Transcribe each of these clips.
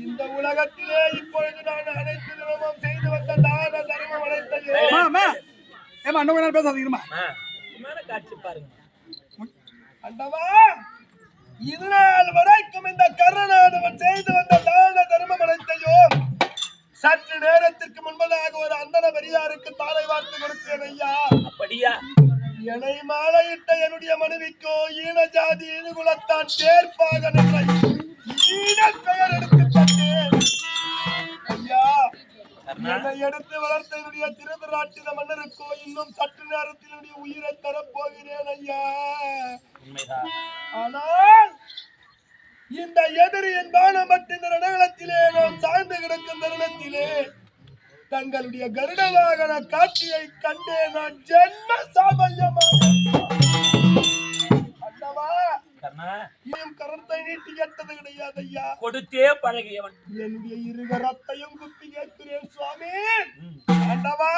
இந்த உலகத்திலே இப்பொழுது செய்து வந்த தான தர்மம் அனைத்தையும் பாருங்க. அண்டவா இதுநாள் வரைக்கும் இந்த கருணாதவன் செய்து வந்த என்னை மாலையிட்ட என்னுடைய மனைவிக்கோ ஈன ஜாதி ஈனுகுலத்தான் சேர்ப்பாக நின்றை ஈன பெயர் எடுத்து தந்தேன் ஐயா என்னை எடுத்து வளர்த்த என்னுடைய திருதராட்டின மன்னருக்கோ இன்னும் சற்று நேரத்தில் என்னுடைய உயிரை தரப்போகிறேன் ஐயா. ஆனால் இந்த எதிரியின் பானமற்ற இந்த ரணகளத்திலே நாம் சாய்ந்து கிடக்கும் தருணத்திலே தங்களுடைய கருட வாகன காட்சியை கண்டே நான் ஜென்ம சாபல்யமாக அண்ணவா கரத்தை நீட்டி கேட்டது கிடையாது ஐயா கொடுத்தே பழகியவன். என்னுடைய இரு கரத்தையும் குத்தி கேட்கிறேன் சுவாமி. ஆண்டவா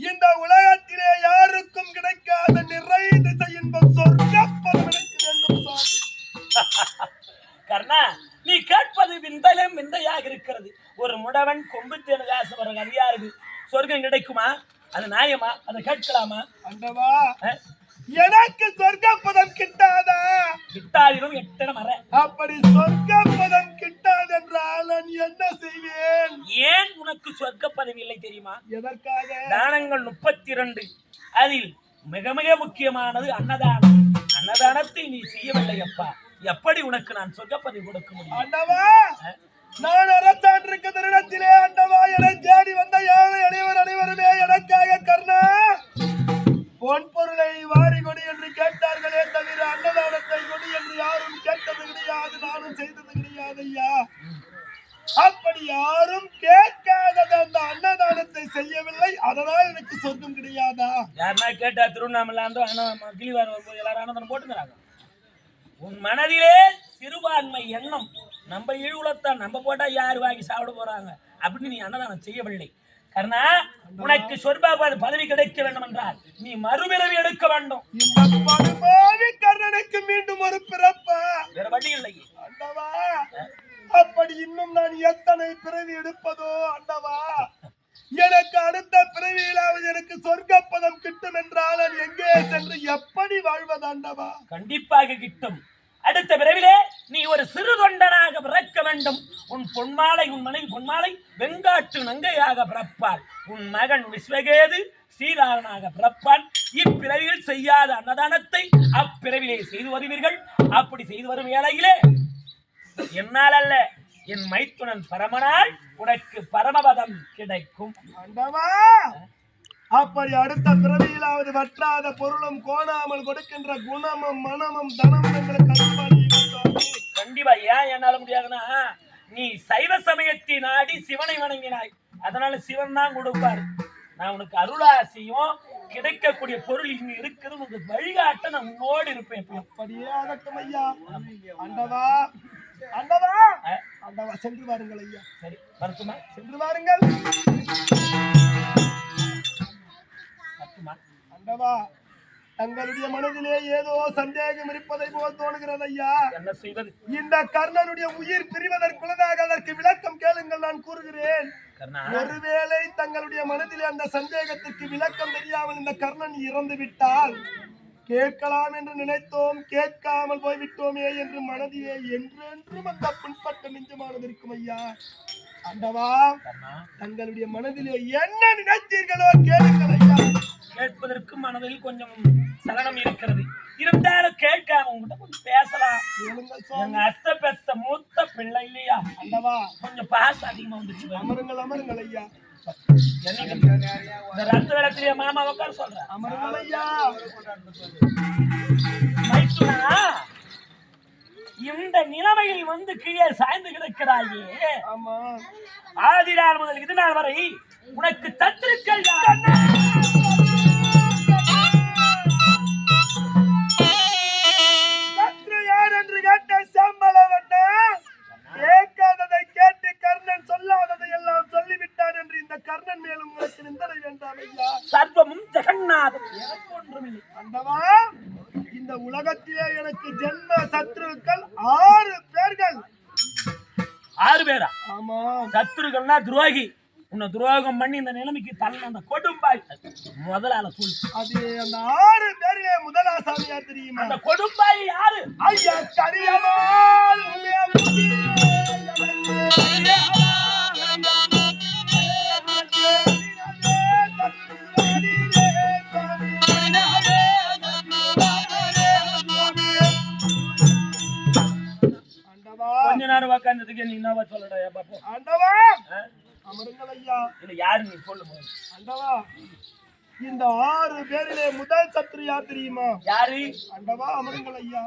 இந்த உலகத்திலே யாருக்கும் கிடைக்காத நிறை திசை இன்பம் சொர்க்கப்பதம் எனக்கு வேண்டும் சுவாமி. கர்ணா நீ கேட்பது விந்தையிலும் விந்தையாக இருக்கிறது. ஒரு முடவன் கொம்பு தேனுக்கு ஆசைப்படுற அது யாருக்கு சொர்க்கம் கிடைக்குமா? அது நியாயமா? அதை கேட்கலாமா? ஆண்டவா அஹ்? எனக்கு சொர்க்கப்பதம் கிட்டாதா? கிட்டாதிலும் எட்டன மர அப்படி சொர்க்கப்பதம் கிட்டாதென்றால் நான் என்ன செய்வேன்? ஏன் உனக்கு சொர்க்க பதவி இல்லை தெரியுமா? எதற்காக? தானங்கள் முப்பத்தி இரண்டு அதில் மிக மிக முக்கியமானது அன்னதானம். அன்னதானத்தை நீ செய்யவில்லை அப்பா எப்படி உனக்கு நான் சொர்க்க பதவி கொடுக்க முடியும்? ஆண்டவா நான் அரசாண்டிருக்க தருணத்திலே ஆண்டவா என தேடி வந்த யானை அனைவர் அனைவருமே எனக்காக கர்ணா பொன் பொருளை வாரி கொடி என்று கேட்டார்களே தவிர அன்னதானத்தை கொடி என்று யாரும் கேட்டது கிடையாது நானும் செய்தது கிடையாது ஐயா. அப்படி யாரும் கேட்காதது அந்த அன்னதானத்தை செய்யவில்லை அதனால் எனக்கு சொர்க்கம் கிடையாதா? யாருன்னா கேட்டா திருவண்ணாமலை ஆண்டோ ஆனால் கிளிவாரம் வரும்போது எல்லாரும் அன்னதானம் போட்டுங்கிறாங்க உன் மனதிலே சிறுபான்மை எண்ணம். நம்ம இழுகுலத்தான் நம்ம போட்டா யார் வாங்கி சாப்பிட போறாங்க? அப்படின்னு நீ அன்னதானம் செய்யவில்லை. கர்ணா உனக்கு சொர்பாபாத பதவி கிடைக்க வேண்டும் என்றால் நீ மறுபிறவி எடுக்க வேண்டும். கர்ணனுக்கு மீண்டும் ஒரு பிறப்பா. வேற வழி இல்லை அண்டவா அப்படி இன்னும் நான் எத்தனை பிறவி எடுப்பதோ அண்டவா? எனக்கு அடுத்த பிறவியிலாவது எனக்கு சொர்க்கப்பதம் கிட்டும் என்றால் நான் எங்கே சென்று எப்படி வாழ்வது அண்டவா? கண்டிப்பாக கிட்டும். அடுத்த விரைவிலே நீ ஒரு சிறு தொண்டனாக பிறக்க வேண்டும். உன் பொன்மாலை உன் மனைவி பொன்மாலை வெங்காட்டு நங்கையாக பிறப்பாள். உன் மகன் விஸ்வகேது ஸ்ரீராகனாக பிறப்பான். இப்பிறவியில் செய்யாத அன்னதானத்தை அப்பிறவிலே செய்து வருவீர்கள். அப்படி செய்து வரும் வேளையிலே என்னால் அல்ல என் மைத்துனன் பரமனால் உனக்கு பரமபதம் கிடைக்கும். அப்படி அடுத்த பிறவியிலாவது வற்றாத பொருளும் கோணாமல் கொடுக்கின்ற குணமும் மனமும் தனமும் எங்களுக்கு கண்டிப்பா. ஏன் என்னால முடியாதுன்னா நீ சைவ சமயத்தை நாடி சிவனை வணங்கினாய். அதனால சிவன் தான் கொடுப்பார். நான் உனக்கு அருளாசியும் கிடைக்கக்கூடிய பொருள் இங்க இருக்குது. உனக்கு வழிகாட்ட நான் உன்னோடு இருப்பேன். அப்படியே ஆகட்டும் ஐயா. அண்டவா அண்டவா அண்டவா சென்று வாருங்கள் ஐயா. சரி வரட்டுமா? சென்று வாருங்கள். அண்டவா தங்களுடைய மனதிலே ஏதோ சந்தேகம் இருப்பதை போல் தோணுகிறது ஐயா. என்ன செய்வது? இந்த கர்ணனுடைய உயிர் பிரிவதற்குள்ளதாக அதற்கு விளக்கம் கேளுங்கள் நான் கூறுகிறேன். ஒருவேளை தங்களுடைய மனதிலே அந்த சந்தேகத்துக்கு விளக்கம் தெரியாமல் இந்த கர்ணன் இறந்து விட்டால் கேட்கலாம் என்று நினைத்தோம் கேட்காமல் போய்விட்டோமே என்று மனதிலே என்றென்றும் அந்த புண்பட்ட நெஞ்சமானது இருக்கும் ஐயா. அண்டவா தங்களுடைய மனதிலே என்ன நினைத்தீர்களோ கேளுங்கள் ஐயா. கேட்பதற்கு மனதில் கொஞ்சம் சலனம் இருக்கிறது. இருந்தாலும் கேட்காம உங்ககிட்ட கொஞ்சம் பேசலாம். எங்க அத்தை பெத்த மூத்த பிள்ளை இல்லையா? அண்டவா கொஞ்சம் பாசம் அதிகமா வந்துச்சு. அமருங்கள் அமருங்கள் ஐயா. இந்த ரத்த மாமா உட்கார சொல்றேன் அமருங்கள் ஐயா. இந்த நிலைமையில் வந்து கீழே சாய்ந்து கிடக்கிறாயே. ஆமா. ஆதி நாள் முதல் இது நாள் வரை உனக்கு தத்திருக்கள் எனக்கு ஒன்றுமில்லை. அந்தவா இந்த உலகத்திலே எனக்கு ஜென்ம சத்ருக்கள் ஆறு பேர்கள். ஆறு பேரா? ஆமா. சத்துருக்கள்னா துரோகி. உன்னை துரோகம் பண்ணி இந்த நிலைமைக்கு தள்ள அந்த கொடும்பாய். முதலால சொல்லு. அது அந்த ஆறு பேரிலே முதலாசாமியார் தெரியுமா? அந்த கொடும்பாய் யாரு? ஐயா கரியவாள் உமே உக்காந்ததுக்கு நீ என்னவா சொல்லடா பாப்போ ஆண்டவா! அமருங்கள் ஐயா இல்ல யாரு நீ? சொல்லு முதல்ல. ஆண்டவா இந்த ஆறு பேரிலே முதல் சத்ரு யார் தெரியுமா? யாரு? ஆண்டவா அமருங்கள் ஐயா.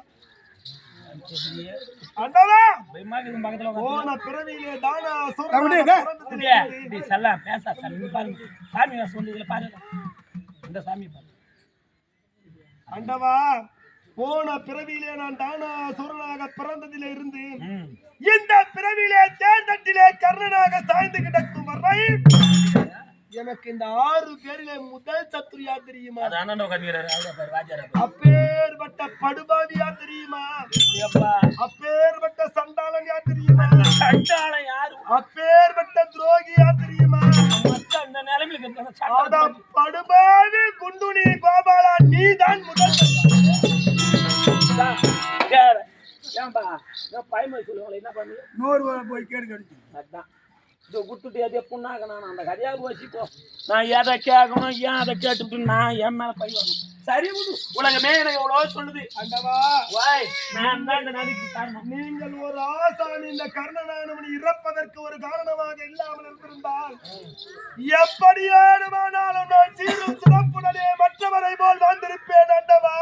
ஆண்டவா! பயமா இருக்குது பக்கத்துல. போன பிறவியிலே தானா இப்படி செல்லம் பேசா பாருங்க சாமி நான் சொன்னதுல பாருங்க இந்த சாமி பாருங்க ஆண்டவா போன பிறவியிலே நான் தானா சூரனாக பிறந்ததிலே இருந்து. இந்த பிறவியிலே தேர்தட்டிலே கர்ணனாக சாய்ந்து கிடக்கும் வரை எனக்கு இந்த ஆறு பேரிலே முதல் சத்ரு யார் தெரியுமா. அப்பேற்பட்ட படுபாவி யார் தெரியுமா அப்பேற்பட்ட சண்டாளன் யார் தெரியுமா? சண்டாளன் யாரு? அப்பேற்பட்ட துரோகி யார் தெரியுமா அந்த சண்டாளன் படுபாவி குண்டுனி கோபாலா நீதான் முதல் ஏன்பா நான் பயமை சொல்லுவாங்களே என்ன பண்ணு நூறு போய் கேடு அதான். இதை விட்டுட்டு புண்ணாக்க நான் அந்த கதையாக வச்சுக்கோ நான் எதை கேட்கணும் ஏன் அதை கேட்டுட்டு நான் என் மேல பை வரணும் சரி விடு. உலகமே எனக்கு எவ்வளோ சொல்லுது. ஆண்டவா வாய் நான் தான் இந்த நதிக்கு காரணம். நீங்கள் ஒரு ஆசான் இந்த கர்ணனானவன் இறப்பதற்கு ஒரு காரணமாக இல்லாமல் இருந்திருந்தால் எப்படியானுமானாலும் நான் சீரும் சிறப்புடனே மற்றவரை போல் வாழ்ந்திருப்பேன் ஆண்டவா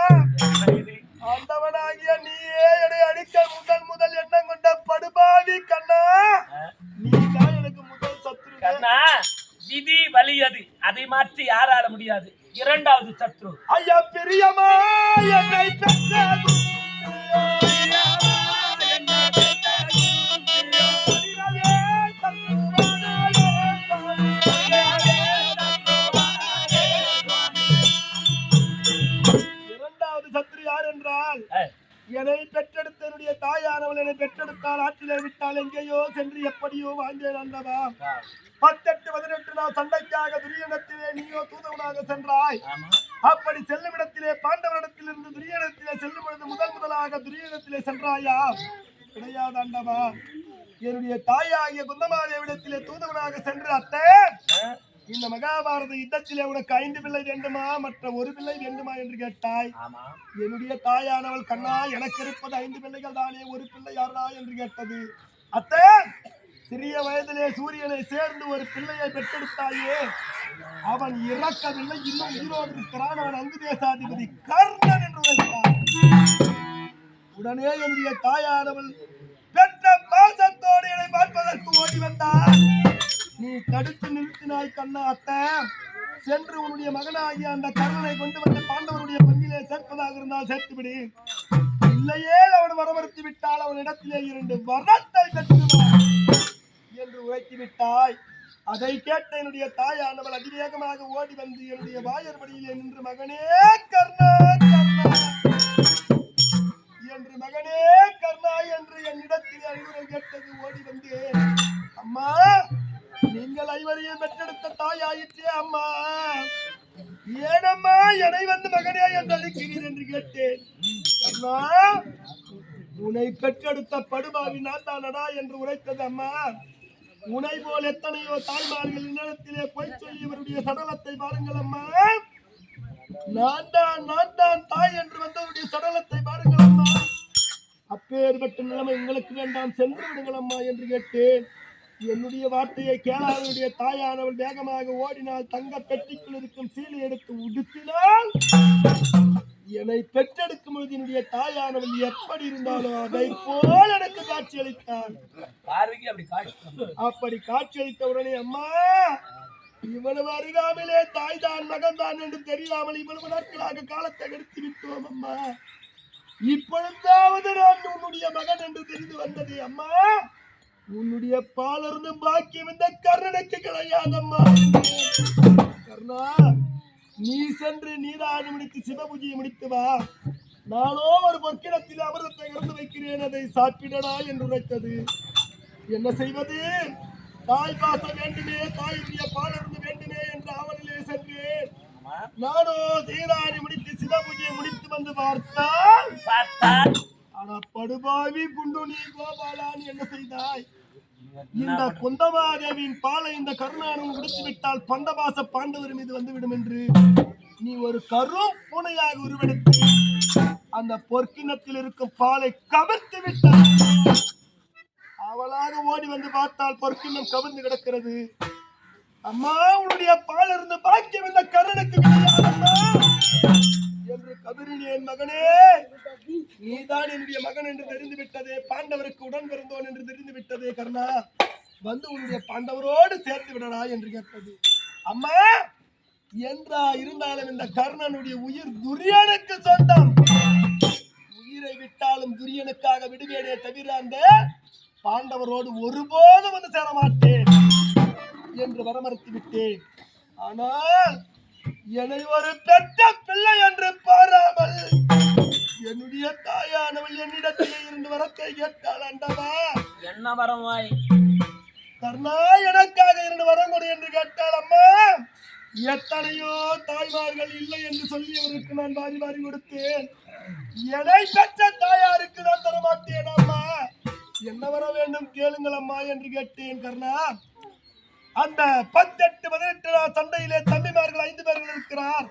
ஆண்டவனாகிய நீயே என்னை அடிக்க முதல் முதல் எண்ணம் கொண்ட படுபாவி கண்ணா. நீதான் எனக்கு முதல் சத்ரு கண்ணா விதி வலியது அதை. மாற்றி யாரால முடியாது. இரண்டாவது சத்ரு. ஐயா பிரியமா என்னை பெற்றது எங்கேயோ சென்று எப்படியோ வாழ்ந்தேன் அல்லவா? பத்தெட்டு பதினெட்டு நாள் சண்டைக்காக துரியனத்திலே நீயோ தூதவனாக சென்றாய். அப்படி செல்லும் இடத்திலே பாண்டவரிடத்திலிருந்து துரியனத்திலே செல்லும் பொழுது முதல் முதலாக துரியனத்திலே சென்றாயா? கிடையாது ஆண்டவா என்னுடைய தாயாகிய குந்தமாதேவிடத்திலே தூதவனாக சென்று அத்தை? இந்த மகாபாரத யுத்தத்திலே உனக்கு ஐந்து பிள்ளை வேண்டுமா? மற்ற ஒரு பிள்ளை வேண்டுமா? என்று கேட்டாய். என்னுடைய தாயானவள் கண்ணா எனக்கு இருப்பது ஐந்து பிள்ளைகள் தானே ஒரு பிள்ளை யாரா? என்று கேட்டது. அத்தை சிறிய வயதிலே சூரியனை சேர்ந்து ஒரு பிள்ளையை பெற்றெடுத்தாயே அவன் இறக்கவில்லை. இன்னும் உயிரோடு இருக்கிறான். அவன் அங்கு தேசாதிபதி கர்ணன் என்று வைத்தான் உடனே என்னுடைய தாயானவள் பெற்ற பாசத்தோடு என்னை பார்ப்பதற்கு ஓடி வந்தார் நீ தடுத்து நிறுத்தினாய் கண்ணா அத்தை. சென்று உன்னுடைய மகனாகிய அந்த கர்ணனை கொண்டு வந்து பாண்டவருடைய பங்கிலே சேர்ப்பதாக இருந்தால் சேர்த்துவிடு. இல்லையே அவன் வரவறுத்து விட்டால் அவன் இடத்திலே இரண்டு மரணத்தை பெற்றுவான் என்று உரைத்து விட்டாய் அதை கேட்ட என்னுடைய தாயானவள் அதிவேகமாக ஓடி வந்து என்னுடைய வாயற்படியிலே நின்று மகனே கர்ணா கர்ணா என்று மகனே கர்ணா என்று என்னிடத்தில் அறிவுரை கேட்டது ஓடி வந்தேன் அம்மா நீங்கள் ஐவரையும் பெற்றெடுத்த தாயாயிற்றே அம்மா. ஏனம்மா என்னை வந்து மகனே என்று அழைக்கிறீர் என்று கேட்டேன். அம்மா. உனை பெற்றெடுத்த படுபாவி நான் தானடா என்று உரைத்தது அம்மா. உனை போல் எத்தனையோ தாய்மார்கள் இன்னிடத்திலே போய் சொல்லி இவருடைய சடலத்தை பாருங்கள் அம்மா. நான் தான் நான் தான் தாய் என்று வந்தவருடைய சடலத்தை பாருங்கள் அம்மா. அப்பேற்பட்ட நிலைமை உங்களுக்கு வேண்டாம் சென்று விடுங்கள் அம்மா என்று கேட்டேன். என்னுடைய வார்த்தையை கேளாதவருடைய தாயானவள் வேகமாக ஓடினால் தங்க பெட்டிக்குள் இருக்கும் சீலை எடுத்து உடுத்தினால் என்னை பெற்றெடுக்கும் பொழுது என்னுடைய தாயானவள் எப்படி இருந்தாலோ அதை போல் எனக்கு காட்சி அளித்தாள் பார்வைக்கு அப்படி காட்சி அப்படி காட்சி அளித்த உடனே அம்மா இவ்வளவு அருகாமையிலே தாய் தான் மகன் தான் என்று தெரியாமல் இவ்வளவு நாட்களாக காலத்தை எடுத்து விட்டோம் அம்மா. இப்பொழுதாவது நான் உன்னுடைய மகன் என்று தெரிந்து வந்தது அம்மா. உன்னுடைய பாலருந்தும் பாக்கியம் இந்த கர்ணனுக்கு கிடையாதம்மா. கர்ணா நீ சென்று நீராடி முடித்து சிவபூஜையை முடித்து வா. நானோ ஒரு பொற்கிடத்தில் அமிர்தத்தை இறந்து வைக்கிறேன். அதை சாப்பிடடா என்று உரைத்தது. என்ன செய்வது? தாய் பாசம் வேண்டுமே தாயுடைய பாலர்ந்து வேண்டுமே என்ற ஆவலிலே சென்றேன். நானோ சீராணி முடித்து சிவபூஜையை முடித்து வந்து பார்த்தால் பார்த்தால். ஆனா படுபாவி குண்டு நீ கோபாலான். என்ன செய்தாய்? இந்த குந்தமாதேவியின் பாலை இந்த கருணானம் விட்டால் பந்தபாச பாண்டவர் மீது வந்துவிடும் என்று நீ ஒரு கரும் பூனையாக உருவெடுத்து அந்த பொற்கிணத்தில் இருக்கும் பாலை கவிர்த்து விட்டாய். அவளாக ஓடி வந்து பார்த்தால் பொற்கிண்ணம் கவிர்ந்து கிடக்கிறது. அம்மா உன்னுடைய பால் இருந்து பாக்கியம் இந்த கருணுக்கு கிடையாதம்மா என்று கபிரினேன் மகனே. நீதான் என்னுடைய மகன் என்று தெரிந்து விட்டதே. பாண்டவருக்கு உடன் பிறந்தோன் என்று தெரிந்து விட்டதே கர்ணா. வந்து உன்னுடைய பாண்டவரோடு சேர்த்து விடடா என்று கேட்டது. அம்மா என்றா இருந்தாலும் இந்த கர்ணனுடைய உயிர் துரியனுக்கு சொந்தம். உயிரை விட்டாலும் துரியனுக்காக விடுவேனே தவிர அந்த பாண்டவரோடு ஒருபோதும் வந்து சேர மாட்டேன் என்று வரமறுத்து விட்டேன். ஆனால் என்னை ஒரு பெற்ற பிள்ளை என்று பாராமல் என்னுடைய தாயானவள் என்னிடத்திலே இருந்து வரத்தை கேட்டாள் அண்டவா? என்ன வரமாய் கர்ணா எனக்காக இரண்டு வரம் கொடு என்று கேட்டாள் அம்மா. எத்தனையோ தாய்மார்கள் இல்லை என்று சொல்லியவருக்கு நான் வாரி வாரி கொடுத்தேன். என்னை பெற்ற தாயாருக்கு நான் தர மாட்டேன் அம்மா. என்ன வர வேண்டும் கேளுங்கள் அம்மா என்று கேட்டேன் கர்ணா. அந்த பத்தெட்டு பதினெட்டு சண்டையிலே தம்பிமார்கள் ஐந்து பேர்கள் இருக்கிறார்.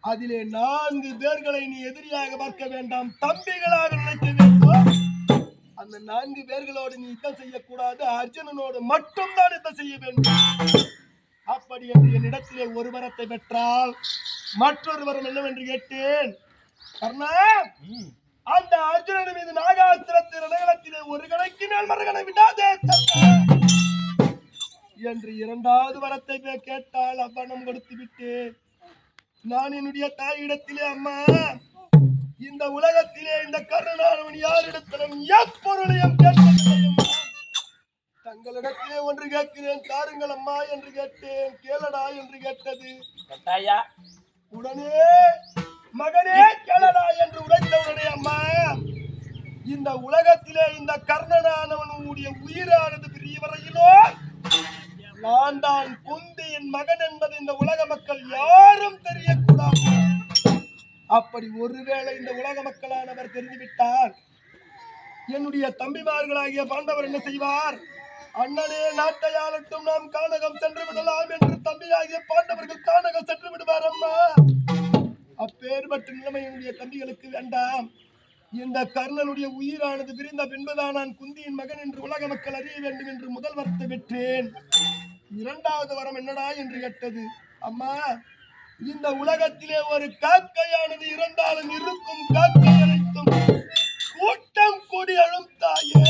அதிலே நான்கு பேர்களை நீ எதிரியாக பார்க்க வேண்டாம் தம்பிகளாக நினைக்க வேண்டும். அந்த நான்கு பேர்களோடு நீ யுத்தம் செய்யக்கூடாது அர்ஜுனனோடு மட்டும்தான் யுத்தம் செய்ய வேண்டும். அப்படி என்று என்னிடத்திலே ஒரு வரத்தை பெற்றால் மற்றொரு வரம் என்னவென்று கேட்டேன்? கர்ணா. அந்த அர்ஜுனன் மீது நாகாசுரத்தின் ஒரு கணக்கு மேல் மறுகணை விடாதே என்று இரண்டாவது வரத்தை கேட்டால் அவ்வனம் கொடுத்து விட்டேன் நான் என்னுடைய தாயிடத்திலே அம்மா இந்த உலகத்திலே இந்த கருணானவன் யாரிடத்திலும் எப்பொருளையும் அம்மா. தங்களிடத்திலே ஒன்று கேட்கிறேன் தாருங்கள் அம்மா என்று கேட்டேன் கேளடா என்று கேட்டது உடனே மகனே கேளடா என்று உரைத்தவுடனே அம்மா இந்த உலகத்திலே இந்த கர்ணனானவன் உன்னுடைய உயிரானது பிரிய வரையிலோ நான் தான் குந்தியின் மகன் என்பது இந்த உலக மக்கள் யாரும் தெரியக்கூடாது. அப்படி ஒருவேளை இந்த உலக மக்களானவர் தெரிந்துவிட்டார் என்னுடைய தம்பிமார்களாகிய பாண்டவர் என்ன செய்வார்? அண்ணனே நாட்டை ஆளட்டும் நாம் கானகம் சென்று விடலாம் என்று தம்பியாகிய பாண்டவர்கள் கானகம் சென்று விடுவார் அம்மா. அப்பேற்பட்ட நிலைமை என்னுடைய தம்பிகளுக்கு வேண்டாம். இந்த கர்ணனுடைய உயிரானது விரிந்த பின்புதான் நான் குந்தியின் மகன் என்று உலக மக்கள் அறிய வேண்டும் என்று முதல் வரத்தை பெற்றேன் இரண்டாவது வரம் என்னடா என்று கேட்டது. அம்மா இந்த உலகத்திலே ஒரு காக்கையானது இருந்தாலும் இருக்கும் காக்கை அனைத்தும் கூட்டம் கூடி அழும் தாயே.